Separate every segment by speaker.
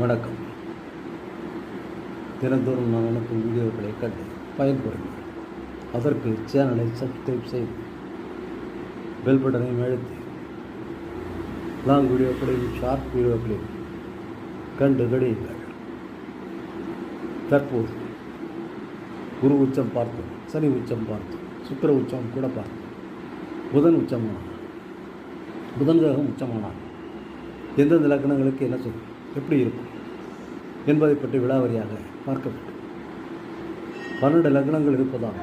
Speaker 1: வணக்கம். தினந்தோறும் நான் அனுப்பும் வீடியோக்களை கண்டு பயன்படுங்கள். அதற்கு சேனலை சப்ஸ்கிரைப் செய்து பெல் பட்டனையும் அழுத்தி லாங் வீடியோக்களையும் ஷார்ட் வீடியோக்களையும் கண்டு கடியுங்கள் தற்போது குரு உச்சம் பார்த்தோம் சனி உச்சம் பார்த்தோம் சுக்கர உச்சம் கூட பார்த்தோம் புதன் உச்சமானார் புதன் கிரகம் உச்சமானார். எந்தெந்த லக்னங்களுக்கு என்ன சொல்லும் எப்படி இருக்கும் என்பதை பற்றி விழாவரியாக பார்க்க வேண்டும் பன்னெண்டு லக்னங்கள் இருப்பதால்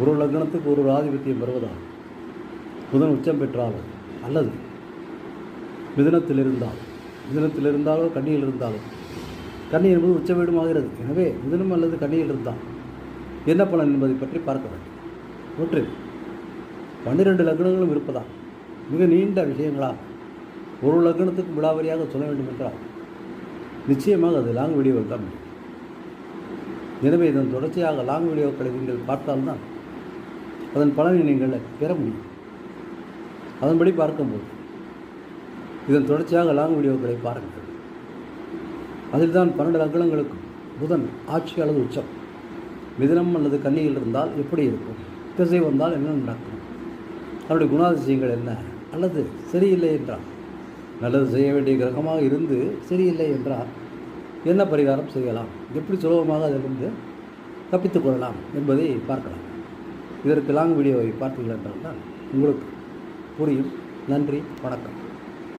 Speaker 1: ஒரு லக்னத்துக்கு ஒரு ஆதிபத்தியம் வருவதால் புதன் உச்சம் பெற்றாலோ அல்லது மிதனத்தில் இருந்தால் மிதனத்தில் இருந்தாலோ கண்ணியில் இருந்தாலோ கண்ணி என்பது உச்ச வீடுமாகிறது எனவே மிதனம் அல்லது கண்ணியில் இருந்தால் என்ன பலன் என்பதை பற்றி பார்க்க வேண்டும். ஒன்று பன்னிரெண்டு லக்னங்களும் இருப்பதால் மிக நீண்ட விஷயங்களாக ஒரு லக்னத்துக்கு விழாவரியாக சொல்ல வேண்டும் என்றால் நிச்சயமாக அது லாங் வீடியோவில் தான். எனவே இதன் தொடர்ச்சியாக லாங் வீடியோக்களை நீங்கள் பார்த்தால்தான் அதன் பலனை நீங்கள் பெற முடியும். அதன்படி பார்க்கும்போது இதன் தொடர்ச்சியாக லாங் வீடியோக்களை பாருங்கள். அதில் தான் பன்னெண்டு லக்னங்களுக்கும் புதன் ஆட்சி அல்லது உச்சம். மிதனம் அல்லது கன்னியில் இருந்தால் எப்படி இருக்கும்? திசை வந்தால் என்ன நடக்கும்? அவருடைய குணாதிசயங்கள் என்ன? அல்லது சரியில்லை என்றால்? நல்லது செய்ய வேண்டிய கிரகமாக இருந்து சரியில்லை என்றால் என்ன பரிகாரம் செய்யலாம்? எப்படி சுலபமாக அதிலிருந்து தப்பித்துக் கொள்ளலாம் என்பதை பார்க்கலாம். இதற்கு லாங் வீடியோவை பார்த்தீர்கள் என்றால் தான் உங்களுக்கு புரியும். நன்றி வணக்கம்.